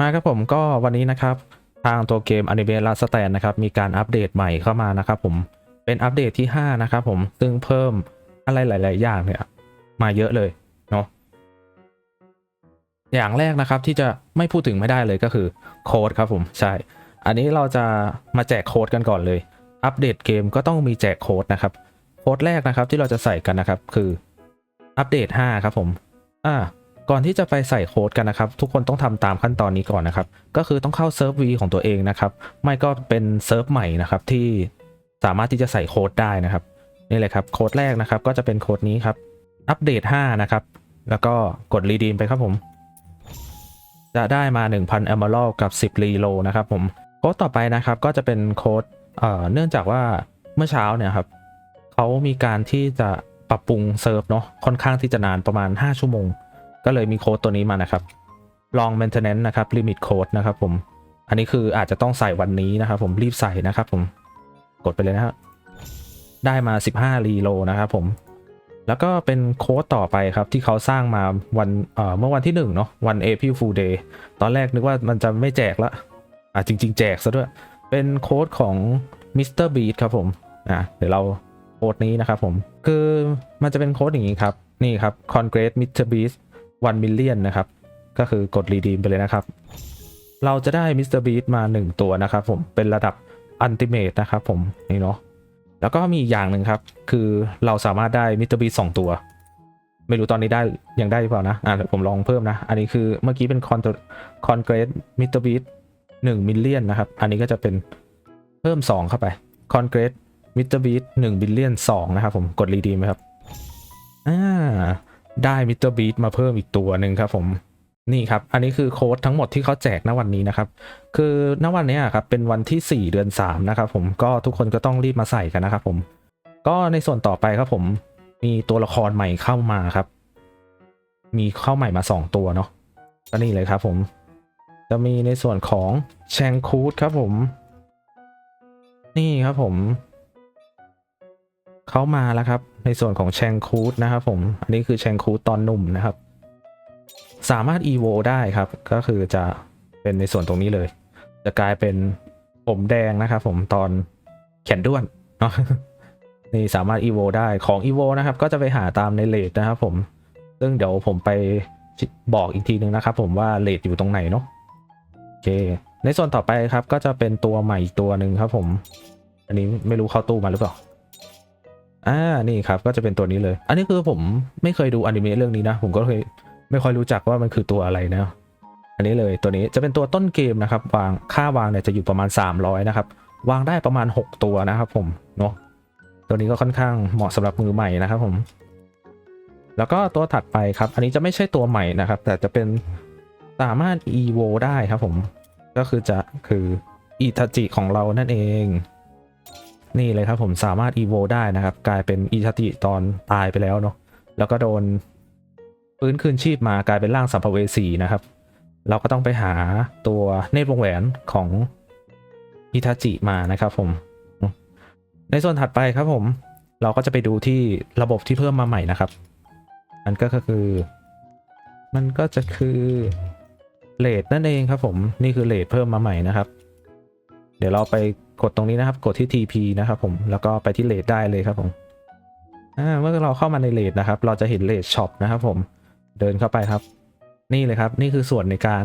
มาครับผมก็วันนี้นะครับ ทางตัวเกม a n i m e Last Stand นะครับ มีการอัปเดตใหม่เข้ามานะครับผมเป็นอัปเดตที่ 5 นะครับผมซึ่งเพิ่มอะไรหลาย ๆ อย่างเนี่ยมาเยอะเลยเนาะอย่างแรกนะครับที่จะไม่พูดถึงไม่ได้เลยก็คือโค้ดครับผมใช่ อันนี้เราจะมาแจกโค้ดกันก่อนเลย อัปเดตเกมก็ต้องมีแจกโค้ดนะครับโค้ดแรกนะครับที่เราจะใส่กันนะครับคืออัปเดต 5 ครับผมอ่า ก่อนที่จะไปใส่โค้ดกันนะครับ ทุกคนต้องทำตามขั้นตอนนี้ก่อนนะครับ ก็คือต้องเข้าเซิร์ฟ V ของตัวเองนะครับ ไม่ก็เป็นเซิร์ฟใหม่นะครับที่สามารถที่จะใส่โค้ดได้นะครับนี่เลยครับโค้ดแรกนะครับก็จะเป็นโค้ดนี้ครับอัปเดต 5 นะครับ แล้วก็กดรีดีมไปครับผม จะได้มา 1,000 Emerald กับ 10 รีโลนะครับผมโค้ดต่อไปนะครับก็จะเป็นโค้ดเอ่อเนื่องจากว่าเมื่อเช้าเนี่ยครับเขามีการที่จะปรับปรุงเซิร์ฟเนาะค่อนข้างที่จะนานประมาณ 5 ชั่วโมง ก็เลยมีโค้ดตัวนี้มานะครับ long maintenance นะครับ limit code นะครับผม อันนี้คืออาจจะต้องใส่วันนี้นะครับผมรีบใส่นะครับผมกดไปเลยนะครับได้มา 15รีโลนะครับผม แล้วก็เป็นโค้ดต่อไปครับที่เขาสร้างมาวันเอ่อเมื่อวันที่1เนาะวัน April Fool Day ตอนแรกนึกว่ามันจะไม่แจกละอะจริง ๆ แจกซะด้วย เป็นโค้ดของ Mr. Beat ครับผมอะเดี๋ยวเราโค้ดนี้นะครับผม คือมันจะเป็นโค้ดอย่างนี้ครับ นี่ครับ Congrats Mr. Beast 1 million นะครับ ก็คือกด redeem ไปเลยนะครับ เราจะได้ Mr. Beast มา 1 ตัวนะครับผมเป็นระดับ Ultimate นะครับผมนี่เนาะแล้วก็มีอีกอย่างหนึ่งครับ คือเราสามารถได้ Mr. Beast 2ตัว ไม่รู้ตอนนี้ได้ยังได้หรือเปล่านะอะเดี๋ยวผมลองเพิ่มนะ อันนี้คือเมื่อกี้เป็น Con- Congrats Mr. Beast 1 million นนะครับ อันนี้ก็จะเป็นเพิ่ม 2 เข้าไป Congrats Mr. Beast 1 billion 2นสนะครับผมกด redeem ไหมครับอ่า ได้มิเตอร์บีมาเพิ่มอีกตัวหนึ่งครับผมนี่ครับ อันนี้คือโค้ดทั้งหมดที่เขาแจกณวันนี้นะครับ คือณวันนี้ครับเป็นวันที่ 4 เดือน 3 นะครับผม ก็ทุกคนก็ต้องรีบมาใส่กันนะครับผม ก็ในส่วนต่อไปครับผม มีตัวละครใหม่เข้ามาครับ มีเข้าใหม่มา 2 ตัวเนาะ ก็นี่เลยครับผม จะมีในส่วนของแชงคูดครับผม นี่ครับผม เขามาแล้วครับ ในส่วนของแชงคูดนะครับผม อันนี้คือแชงคูดตอนหนุ่มนะครับ สามารถ evo ได้ครับ ก็คือจะเป็นในส่วนตรงนี้เลย จะกลายเป็นผมแดงนะครับผมตอนแขนด้วนเนาะนี่สามารถ evo ได้ของ evo นะครับ ก็จะไปหาตามในเลทนะครับผม ซึ่งเดี๋ยวผมไปบอกอีกทีนึงนะครับผมว่าเลทอยู่ตรงไหนเนาะโอเค ในส่วนต่อไปครับก็จะเป็นตัวใหม่อีกตัวหนึ่งครับผม อันนี้ไม่รู้เข้าตู้มาหรือเปล่า อ่านี่ครับก็จะเป็นตัวนี้เลย อันนี้คือผมไม่เคยดูอนิเมะเรื่องนี้นะ ผมก็เคยไม่ค่อยรู้จักว่ามันคือตัวอะไรนะอันนี้เลยตัวนี้จะเป็นตัวต้นเกมนะครับ วางค่าวางเนี่ยจะอยู่ประมาณ 300 นะครับ วางได้ประมาณ 6 ตัวนะครับ ผมเนาะตัวนี้ก็ค่อนข้างเหมาะสำหรับมือใหม่นะครับผม แล้วก็ตัวถัดไปครับ อันนี้จะไม่ใช่ตัวใหม่นะครับ แต่จะเป็นสามารถ evo ได้ครับผม ก็คือจะคืออิทาจิของเรานั่นเอง นี่เลยครับผมสามารถ evo ได้นะครับ กลายเป็นอิทาจิตอนตายไปแล้วเนาะแล้วก็โดนฟื้นคืนชีพมากลายเป็นร่างสัมภเวสีนะครับ เราก็ต้องไปหาตัวเนตรวงแหวนของอิทาจิมานะครับผม ในส่วนถัดไปครับผม เราก็จะไปดูที่ระบบที่เพิ่มมาใหม่นะครับมันก็คือมันก็จะคือเลทนั่นเองครับผมนี่คือเลทเพิ่มมาใหม่นะครับ เดี๋ยวเราไป กดตรงนี้นะครับ กดที่ TP นะครับผม แล้วก็ไปที่เลทได้เลยครับผมเมื่อเราเข้ามาในเลทนะครับ เราจะเห็นเลทช็อปนะครับผม เดินเข้าไปครับ นี่เลยครับ นี่คือส่วนในการ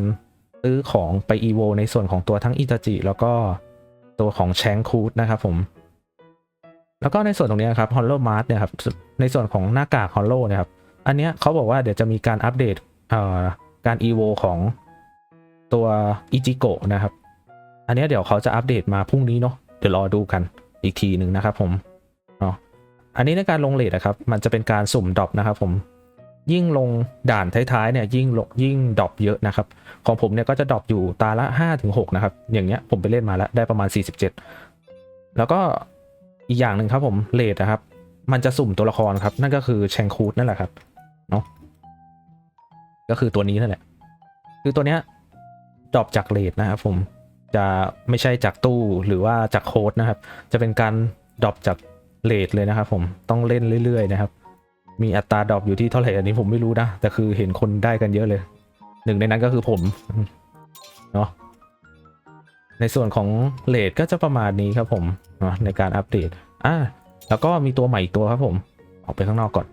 ซื้อของไป EVO ในส่วนของตัวทั้งอิตาจิ แล้วก็ตัวของแชงคูดนะครับผม แล้วก็ในส่วนตรงนี้ครับฮอลโลมาร์ทเนี่ยครับ ในส่วนของหน้ากากฮอลโลเนี่ยครับ อันเนี้ยเขาบอกว่าเดี๋ยวจะมีการอัปเดตเอ่อการ EVO ของตัวอิจิโกะนะครับ อันนี้เดี๋ยวเขาจะอัปเดตมาพรุ่งนี้เนาะเดี๋ยวรอดูกันอีกทีหนึ่งนะครับผมเนาะอันนี้ในการลงเลทนะครับ มันจะเป็นการสุ่มดรอปนะครับผมยิ่งลงด่านท้ายๆเนี่ยยิ่งลงยิ่งดรอปเยอะนะครับ ของผมเนี่ยก็จะดรอปอยู่ตาละ5-6ถึงนะครับ อย่างเงี้ยผมไปเล่นมาแล้วได้ประมาณ 47 แล้วก็อีกอย่างหนึ่งครับผมเลทนะครับ มันจะสุ่มตัวละครครับ นั่นก็คือแชงคูดนั่นแหละครับเนาะก็คือตัวนี้นั่นแหละ คือตัวเนี้ยดรอปจากเลทนะครับผม จะไม่ใช่จากตู้หรือว่าจากโค้ดนะครับ จะเป็นการดรอปจากเลทเลยนะครับ ผมต้องเล่นเรื่อยๆนะครับ มีอัตราดรอปอยู่ที่เท่าไหร่อันนี้ผมไม่รู้นะ แต่คือเห็นคนได้กันเยอะเลย หนึ่งในนั้นก็คือผมเนาะในส่วนของเลทก็จะประมาณนี้ครับผมเนาะในการอัปเดตอ่าแล้วก็มีตัวใหม่อีกตัวครับผม ออกไปข้างนอกก่อน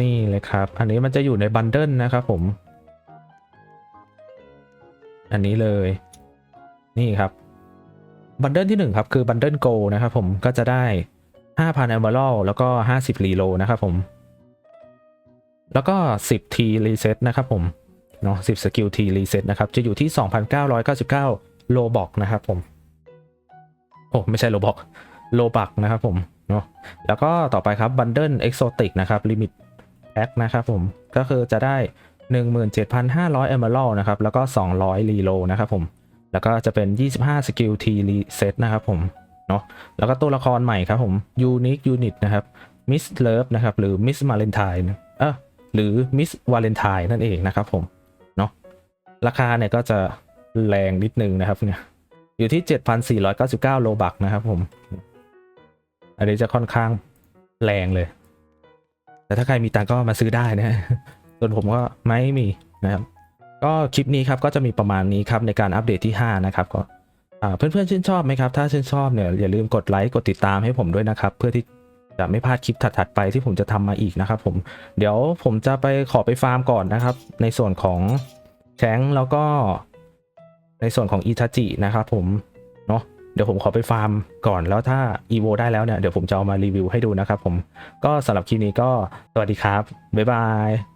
นี่เลยครับ อันนี้มันจะอยู่ในบันเดิลนะครับผม อันนี้เลย นี่ครับบันเดิลที่ 1 ครับ คือบันเดิลโกนะครับผมก็จะได้ 5,000 e m e r a l d แล้วก็ 50 รีโลนะครับผม แล้วก็ 10 T reset นะครับผมเนาะ10สกิล T reset นะครับ จะอยู่ที่ 2,999 โลบอกนะครับผม โอ้ ไม่ใช่โลบอกโลบักนะครับผมเนาะแล้วก็ต่อไปครับบันเดิลเอ็กโซติกนะครับลิมิตแพ็คนะครับผมก็คือจะได้ 17,500 Emerald นะครับ แล้วก็ 200 รีโลนะครับผม แล้วก็จะเป็น 25 สกิล T reset นะครับผม เนาะแล้วก็ตัวละครใหม่ครับผม Unique Unit นะครับ Miss Love นะครับ หรือ Miss Valentine เออหรือ Miss Valentine นั่นเองนะครับผม เนาะราคาเนี่ยก็จะแรงนิดนึงนะครับเนี่ย อยู่ที่ 7,499 โลบักนะครับผม อันนี้จะค่อนข้างแรงเลย แต่ถ้าใครมีตังก็มาซื้อได้นะ ส่วนผมก็ไม่มีนะครับ ก็คลิปนี้ครับก็จะมีประมาณนี้ครับในการอัปเดตที่ 5 นะครับก็อ่าเพื่อนๆชื่นชอบไหมครับ ถ้าชื่นชอบเนี่ยอย่าลืมกดไลค์กดติดตามให้ผมด้วยนะครับ เพื่อที่จะไม่พลาดคลิปถัดๆไปที่ผมจะทำมาอีกนะครับผมเดี๋ยวผมจะไปขอไปฟาร์มก่อนนะครับ ในส่วนของแชงแล้วก็ ในส่วนของอิทาจินะครับผมเนาะเดี๋ยวผมขอไปฟาร์มก่อนแล้วถ้า EVO ได้แล้วเนี่ยเดี๋ยวผมจะเอามารีวิวให้ดูนะครับผมก็สำหรับคลิปนี้ก็สวัสดีครับ บ๊ายบาย